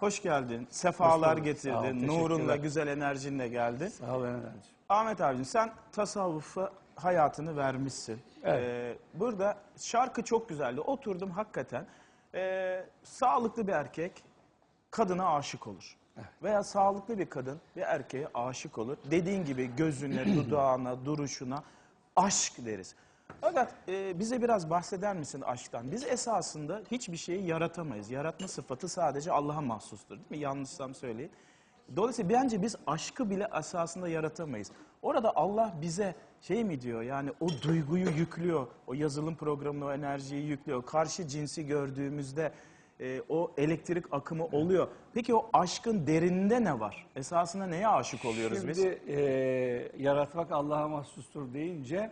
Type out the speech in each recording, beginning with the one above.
Hoş geldin. Sefalar Hoş getirdin. Nurunla, güzel enerjinle geldin. Sağ ol Enerji. Ahmet abicim sen tasavvufa hayatını vermişsin. Evet. Ee, burada şarkı çok güzeldi. Oturdum hakikaten. Ee, sağlıklı bir erkek kadına aşık olur. Veya sağlıklı bir kadın bir erkeğe aşık olur. Dediğin gibi gözüne, dudağına, duruşuna aşk deriz. Fakat e, bize biraz bahseder misin aşktan? Biz esasında hiçbir şeyi yaratamayız. Yaratma sıfatı sadece Allah'a mahsustur değil mi? Yanlışsam söyleyin. Dolayısıyla bence biz aşkı bile esasında yaratamayız. Orada Allah bize şey mi diyor yani o duyguyu yüklüyor, o yazılım programına o enerjiyi yüklüyor. Karşı cinsi gördüğümüzde e, o elektrik akımı oluyor. Peki o aşkın derininde ne var? Esasında neye aşık oluyoruz Şimdi biz? e, yaratmak Allah'a mahsustur deyince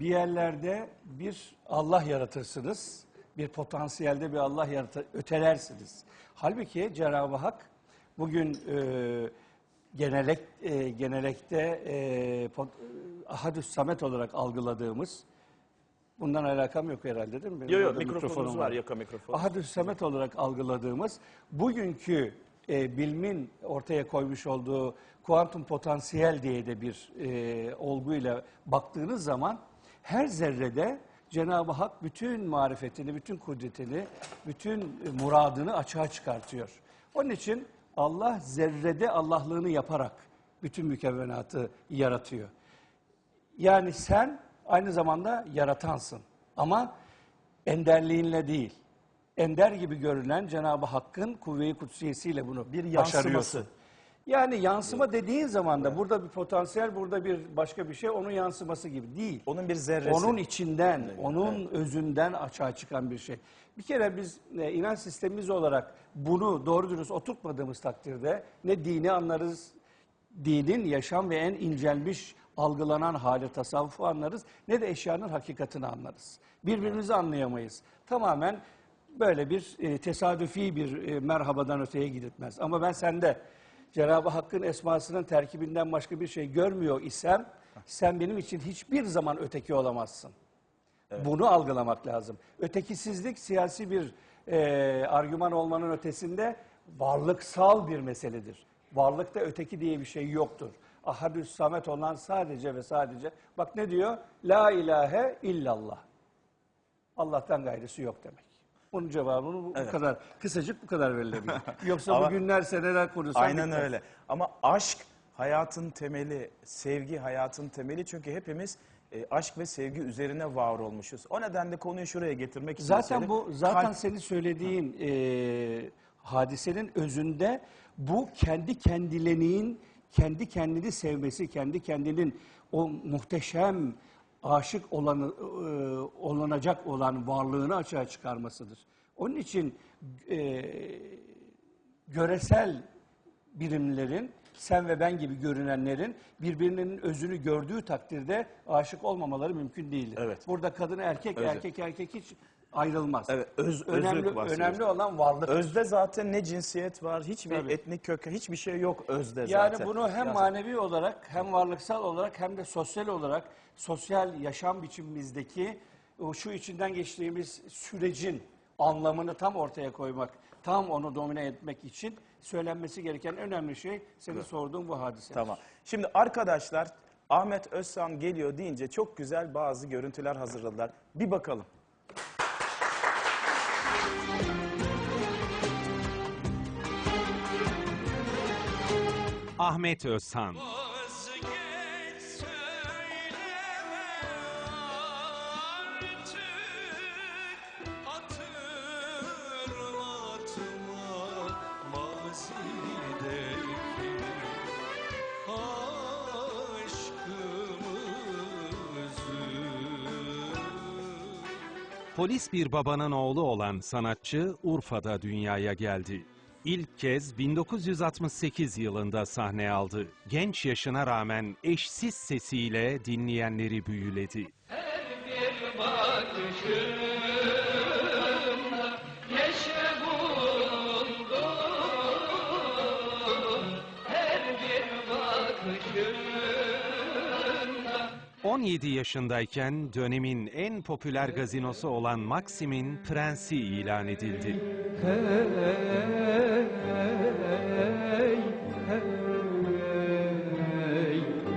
bir yerlerde bir Allah yaratırsınız. Bir potansiyelde bir Allah yaratır, ötelersiniz. Halbuki Cenab-ı Hak bugün e, genelek, e, genelekte e, pot, ahadüs samet olarak algıladığımız bundan alakam yok herhalde değil mi? Benim Yok yok mikrofonumuz mikrofonum var, yaka mikrofon. Ahadüs Samet olarak algıladığımız bugünkü e, bilimin ortaya koymuş olduğu kuantum potansiyel diye de bir e, olguyla baktığınız zaman her zerrede Cenab-ı Hak bütün marifetini, bütün kudretini, bütün muradını açığa çıkartıyor. Onun için Allah zerrede Allahlığını yaparak bütün mükevvenatı yaratıyor. Yani sen aynı zamanda yaratansın. Ama enderliğinle değil. Ender gibi görünen Cenab-ı Hakk'ın kuvve-i kutsiyesiyle bunu Bir yansıması. başarıyorsun. Yani yansıma dediğin zaman da burada bir potansiyel, burada bir başka bir şey onun yansıması gibi değil. Onun bir zerresi. Onun içinden, onun özünden açığa çıkan bir şey. Bir kere biz e, inanç sistemimiz olarak bunu doğru dürüst oturtmadığımız takdirde ne dini anlarız, dinin yaşam ve en incelmiş algılanan hali tasavvufu anlarız ne de eşyanın hakikatini anlarız. Birbirimizi anlayamayız. Tamamen böyle bir e, tesadüfi bir e, merhabadan öteye gidilmez. Ama ben sende Cenab-ı Hakk'ın esmasının terkibinden başka bir şey görmüyor isem sen benim için hiçbir zaman öteki olamazsın. Bunu algılamak lazım. Ötekisizlik siyasi bir e, argüman olmanın ötesinde varlıksal bir meseledir. Varlıkta öteki diye bir şey yoktur. Ahadüs samet olan sadece ve sadece bak ne diyor? La ilahe illallah. Allah'tan gayrısı yok demek. Bunun cevabını bu, bu kadar kısacık bu kadar verilebilir. Yoksa Ama- bu günler seneler konuşsak Aynen bitmez. öyle. Ama aşk hayatın temeli, sevgi hayatın temeli. Çünkü hepimiz e, aşk ve sevgi üzerine var olmuşuz. O nedenle konuyu şuraya getirmek için Zaten bu zaten Kalp- senin söylediğin e, hadisenin özünde bu kendi kendiliğinin kendi kendini sevmesi, kendi kendinin o muhteşem aşık olanı, e, olunacak olan varlığını açığa çıkarmasıdır. Onun için e, göresel birimlerin sen ve ben gibi görünenlerin birbirinin özünü gördüğü takdirde aşık olmamaları mümkün değildir. Evet. Burada kadın erkek, Özü. erkek erkek hiç ayrılmaz. Evet, öz- önemli özlük bahsediyoruz. önemli olan varlık. Özde zaten ne cinsiyet var, hiçbir Tabii. etnik kök, hiçbir şey yok özde yani zaten. bunu hem Zaten. manevi olarak hem varlıksal olarak hem de sosyal olarak sosyal yaşam biçimimizdeki şu içinden geçtiğimiz sürecin anlamını tam ortaya koymak, tam onu domine etmek için söylenmesi gereken önemli şey senin sorduğun bu hadise. Tamam. Şimdi arkadaşlar Ahmet Özsan geliyor deyince çok güzel bazı görüntüler hazırladılar. Bir bakalım. Ahmet Özhan. Polis bir babanın oğlu olan sanatçı Urfa'da dünyaya geldi. İlk kez 1968 yılında sahne aldı. Genç yaşına rağmen eşsiz sesiyle dinleyenleri büyüledi. bir bakışımda 17 yaşındayken dönemin en popüler gazinosu olan Maxim'in prensi ilan edildi. Hey,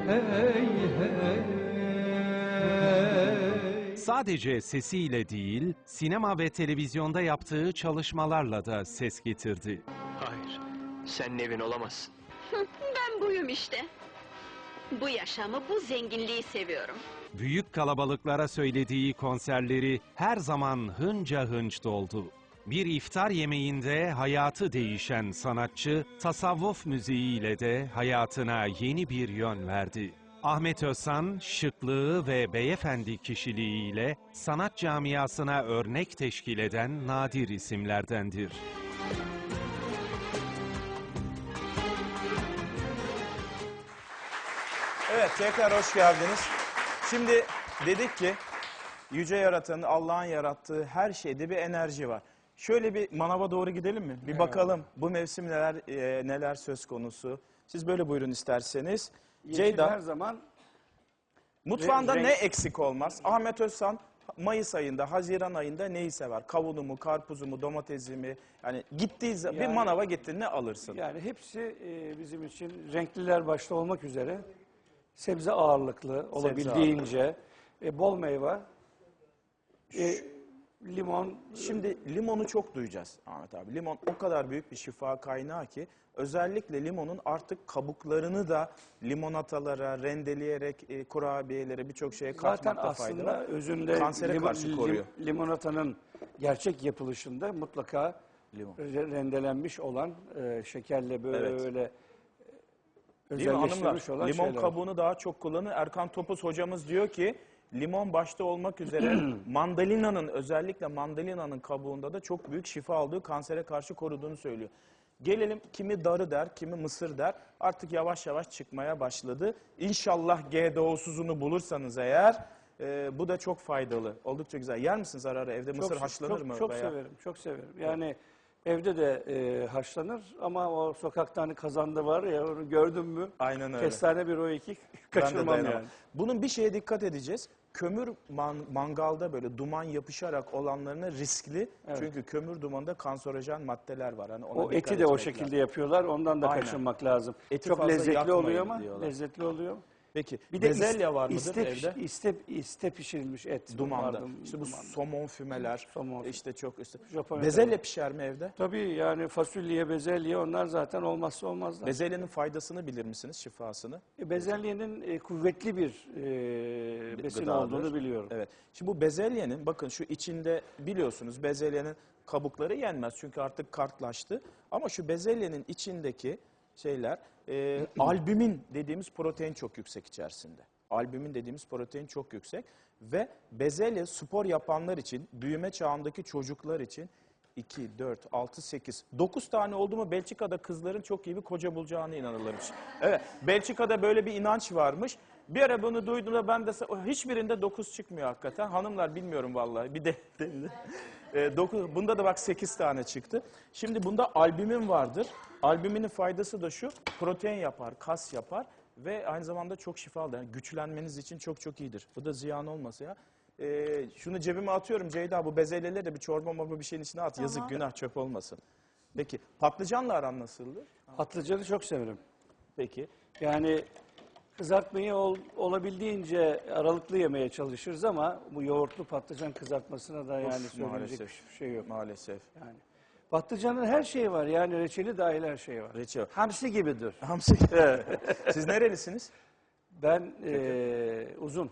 hey, hey. Sadece sesiyle değil, sinema ve televizyonda yaptığı çalışmalarla da ses getirdi. Hayır, sen Nevin olamazsın. ben buyum işte. Bu yaşamı, bu zenginliği seviyorum. Büyük kalabalıklara söylediği konserleri her zaman hınca hınç doldu. Bir iftar yemeğinde hayatı değişen sanatçı, tasavvuf müziğiyle de hayatına yeni bir yön verdi. Ahmet Özsan, şıklığı ve beyefendi kişiliğiyle sanat camiasına örnek teşkil eden nadir isimlerdendir. Evet tekrar hoş geldiniz. Şimdi dedik ki yüce yaratanın Allah'ın yarattığı her şeyde bir enerji var. Şöyle bir manava doğru gidelim mi? Bir bakalım bu mevsim neler e, neler söz konusu. Siz böyle buyurun isterseniz. Yeşil Ceyda her zaman mutfağında renk- ne eksik olmaz? Ahmet Özsan Mayıs ayında, Haziran ayında neyi sever? Kavunu mu, karpuzu mu, domatesi mi? Yani gittiği zaman bir Yani- manava gittin ne alırsın? yani hepsi e, bizim için renkliler başta olmak üzere sebze ağırlıklı olabildiğince e, bol meyve, e, limon, Şimdi limonu çok duyacağız Ahmet abi. Limon o kadar büyük bir şifa kaynağı ki özellikle limonun artık kabuklarını da limonatalara, rendeleyerek e, kurabiyelere birçok şeye zaten katmakta fayda aslında var. özünde Kansere limon- karşı koruyor. lim- limonatanın gerçek yapılışında mutlaka Limon. re- rendelenmiş olan e, şekerle böyle Evet. Değil mi hanımlar? Limon şeyler. kabuğunu daha çok kullanın. Erkan Topuz hocamız diyor ki limon başta olmak üzere mandalinanın özellikle mandalinanın kabuğunda da çok büyük şifa aldığı kansere karşı koruduğunu söylüyor. Gelelim kimi darı der, kimi mısır der. Artık yavaş yavaş çıkmaya başladı. İnşallah GDO'suzunu bulursanız eğer e, bu da çok faydalı. Oldukça güzel. Yer misiniz ara ara evde mısır Çok- haşlanır çok, mı? Çok veya- severim, çok severim. Yani evde de e, haşlanır ama o sokakta hani kazanda var ya onu gördün mü? Aynen öyle. Kestane bir o iki kaçırmam yani. Bunun bir şeye dikkat edeceğiz. Kömür man- mangalda böyle duman yapışarak olanlarına riskli. Evet. Çünkü kömür dumanında kanserojen maddeler var. Hani ona O eti de o şekilde lazım. yapıyorlar. Ondan da Aynen. kaçınmak lazım. Eti Çok lezzetli oluyor ama diyorlar. lezzetli oluyor. Peki Bir de bezelye var mıdır iste, evde? Iste, iste pişirilmiş et. Dumanda. vardı, İşte bu dumanda. somon fümeler. Somon. işte çok işte. Japonya'da Bezelye var. pişer mi evde? Tabii yani fasulye, bezelye onlar zaten olmazsa olmazlar. Bezelyenin faydasını bilir misiniz, şifasını? E, Bezelyenin e, kuvvetli bir e, besin gıdadır. olduğunu biliyorum. Evet. Şimdi bu bezelyenin bakın şu içinde biliyorsunuz bezelyenin kabukları yenmez çünkü artık kartlaştı. Ama şu bezelyenin içindeki şeyler e, albümin dediğimiz protein çok yüksek içerisinde. Albümin dediğimiz protein çok yüksek ve bezelye spor yapanlar için, büyüme çağındaki çocuklar için 2, 4, 6, 8, 9 tane oldu mu Belçika'da kızların çok iyi bir koca bulacağına inanılırmış. Evet, Belçika'da böyle bir inanç varmış. Bir ara bunu duyduğumda ben de hiçbirinde 9 çıkmıyor hakikaten. Hanımlar bilmiyorum vallahi. Bir de, de, e, dokuz- bunda da bak 8 tane çıktı. Şimdi bunda albümin vardır. Albüminin faydası da şu. Protein yapar, kas yapar ve aynı zamanda çok şifalı. Yani güçlenmeniz için çok çok iyidir. Bu da ziyan olmasa ya. Ee, şunu cebime atıyorum Ceyda bu bezelyeleri de bir çorba morba bir şeyin içine at. Yazık günah çöp olmasın. Peki patlıcanla aran nasıldı? Patlıcanı çok severim. Peki. Yani kızartmayı ol- olabildiğince aralıklı yemeye çalışırız ama bu yoğurtlu patlıcan kızartmasına da yani Of, söyleyecek maalesef. hiçbir şey yok. Maalesef. Yani patlıcanın her şeyi var yani reçeli dahil her şeyi var. Reçel. Hamsi gibidir. Hamsi. Siz nerelisiniz? Ben eee, uzun.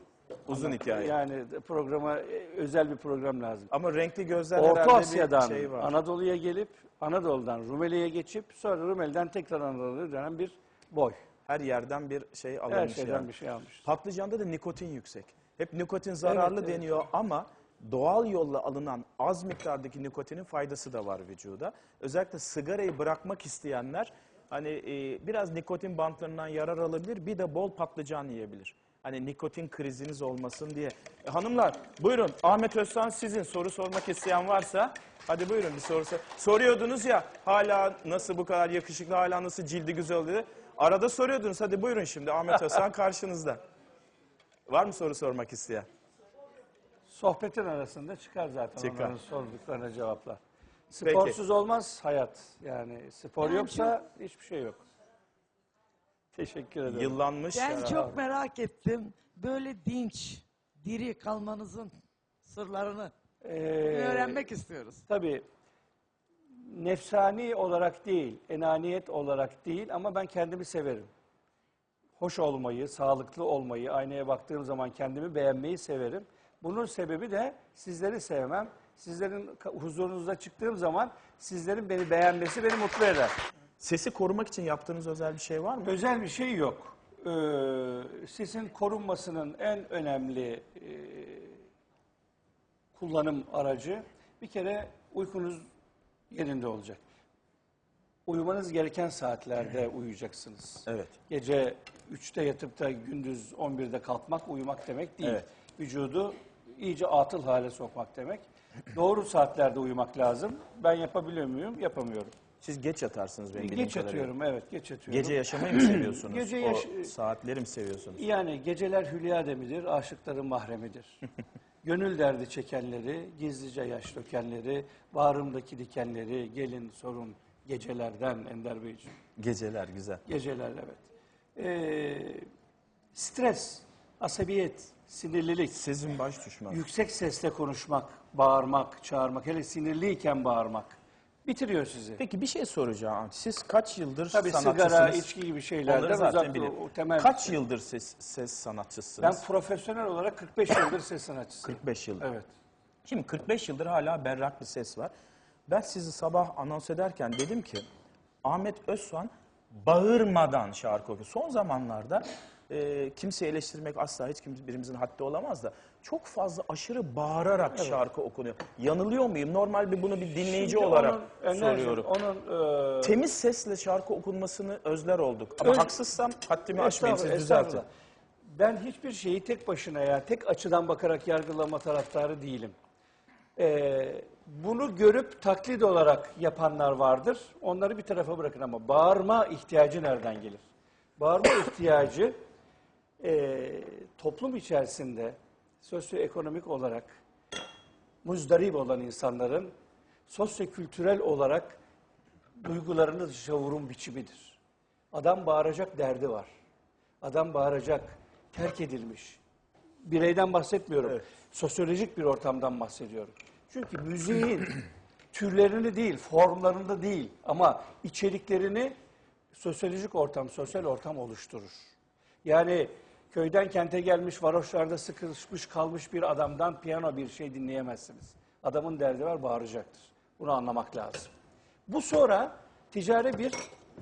Uzun Ama hikaye. Yani programa e, özel bir program lazım. Ama renkli gözler Orta herhalde Asya'dan bir şey var. Anadolu'ya gelip Anadolu'dan Rumeli'ye geçip sonra Rumeli'den tekrar Anadolu'ya dönen bir boy. Her yerden bir şey Her alınmış şeyden yani. bir şey almış. Patlıcanda da nikotin yüksek. Hep nikotin zararlı Evet, evet. deniyor ama doğal yolla alınan az miktardaki nikotinin faydası da var vücuda. Özellikle sigarayı bırakmak isteyenler hani e, biraz nikotin bantlarından yarar alabilir. Bir de bol patlıcan yiyebilir. Hani nikotin kriziniz olmasın diye. E, hanımlar buyurun Ahmet Özsan sizin soru sormak isteyen varsa hadi buyurun bir soru sor. Soruyordunuz ya hala nasıl bu kadar yakışıklı hala nasıl cildi güzel oluyor. Arada soruyordunuz hadi buyurun şimdi Ahmet Özsan karşınızda. Var mı soru sormak isteyen? Sohbetin arasında çıkar zaten Çıkar. onların sorduklarına cevaplar. Sporsuz olmaz hayat. Yani spor yoksa hiçbir şey yok. Teşekkür ederim. Yıllanmış. Ben ya. çok merak ettim. Böyle dinç, diri kalmanızın sırlarını Ee, öğrenmek istiyoruz. Tabii nefsani olarak değil, enaniyet olarak değil ama ben kendimi severim. Hoş olmayı, sağlıklı olmayı, aynaya baktığım zaman kendimi beğenmeyi severim. Bunun sebebi de sizleri sevmem. Sizlerin huzurunuzda çıktığım zaman sizlerin beni beğenmesi beni mutlu eder. Sesi korumak için yaptığınız özel bir şey var mı? Özel bir şey yok. Ee, sesin korunmasının en önemli e, kullanım aracı bir kere uykunuz yerinde olacak. Uyumanız gereken saatlerde uyuyacaksınız. Evet. Gece 3'te yatıp da gündüz 11'de kalkmak uyumak demek değil. Evet. Vücudu iyice atıl hale sokmak demek. Doğru saatlerde uyumak lazım. Ben yapabiliyor muyum? Yapamıyorum. Siz geç yatarsınız benim bildiğim Geç kadarıyla. yatıyorum, evet geç yatıyorum. Gece yaşamayı mı seviyorsunuz? Gece o yaş- saatleri mi seviyorsunuz? Yani geceler hülya demidir, aşıkların mahremidir. Gönül derdi çekenleri, gizlice yaş dökenleri, bağrımdaki dikenleri, gelin sorun gecelerden Ender Beyciğim. Geceler güzel. Geceler evet. Ee, stres, asabiyet, sinirlilik, Sizin baş düşmanı. yüksek sesle konuşmak, bağırmak, çağırmak, hele sinirliyken bağırmak bitiriyor sizi. Peki bir şey soracağım. Siz kaç yıldır Tabii sanatçısınız? sigara, içki gibi şeylerden Onları zaten uzak biliyorum. dur- o temel. Kaç yıldır ses, ses sanatçısınız? Ben profesyonel olarak 45 yıldır ses sanatçısıyım. 45 yıldır. Evet. Şimdi 45 yıldır hala berrak bir ses var. Ben sizi sabah anons ederken dedim ki Ahmet Özsoğan bağırmadan şarkı okuyor. Son zamanlarda e, kimseyi eleştirmek asla hiç kimse birimizin haddi olamaz da çok fazla aşırı bağırarak şarkı okunuyor. Yanılıyor muyum? Normal bir bunu bir dinleyici Şimdi olarak onun, soruyorum. Onun e, Temiz sesle şarkı okunmasını özler olduk. Ama Öz- haksızsam haddimi aşmayayım siz düzeltin. Ben hiçbir şeyi tek başına ya tek açıdan bakarak yargılama taraftarı değilim. Ee, bunu görüp taklit olarak yapanlar vardır. Onları bir tarafa bırakın ama bağırma ihtiyacı nereden gelir? Bağırma ihtiyacı e, toplum içerisinde sosyoekonomik olarak muzdarip olan insanların sosyokültürel olarak duygularını dışa vurum biçimidir. Adam bağıracak derdi var. Adam bağıracak, terk edilmiş. Bireyden bahsetmiyorum. Sosyolojik bir ortamdan bahsediyorum. Çünkü müziğin türlerini değil, formlarında değil ama içeriklerini sosyolojik ortam, sosyal ortam oluşturur. Yani köyden kente gelmiş, varoşlarda sıkışmış kalmış bir adamdan piyano bir şey dinleyemezsiniz. Adamın derdi var, bağıracaktır. Bunu anlamak lazım. Bu sonra ticari bir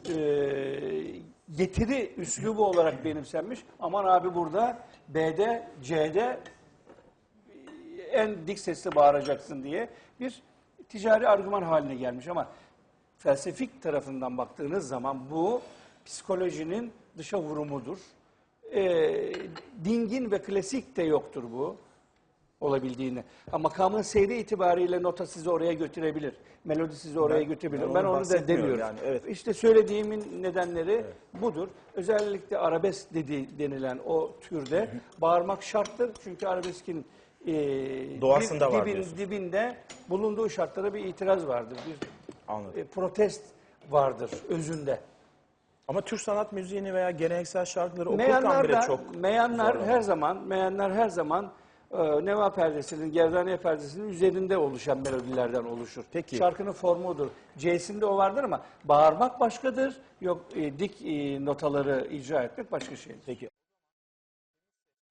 e, getiri üslubu olarak benimsenmiş. Aman abi burada B'de, C'de en dik sesle bağıracaksın diye bir ticari argüman haline gelmiş ama felsefik tarafından baktığınız zaman bu psikolojinin dışa vurumudur. Ee, dingin ve klasik de yoktur bu olabildiğini. Ha, makamın seyri itibariyle nota sizi oraya götürebilir. Melodi sizi oraya Ben- götürebilir. ben Ben, onu da demiyorum. yani, evet. İşte söylediğimin nedenleri budur. Özellikle arabesk dedi, denilen o türde bağırmak şarttır. Çünkü arabeskin e, Doğasında var dibin- diyorsun. dibinde bulunduğu şartlara bir itiraz vardır. Bir Anladım. e, protest vardır özünde. Ama Türk sanat müziğini veya geleneksel şarkıları okurken bile da, çok meyanlar her zaman, meyanlar her zaman e, neva perdesinin, gerdaniye perdesinin üzerinde oluşan melodilerden oluşur. Peki. Şarkının formu odur. C'sinde o vardır ama bağırmak başkadır. Yok e, dik e, notaları icra etmek başka şeydir. Peki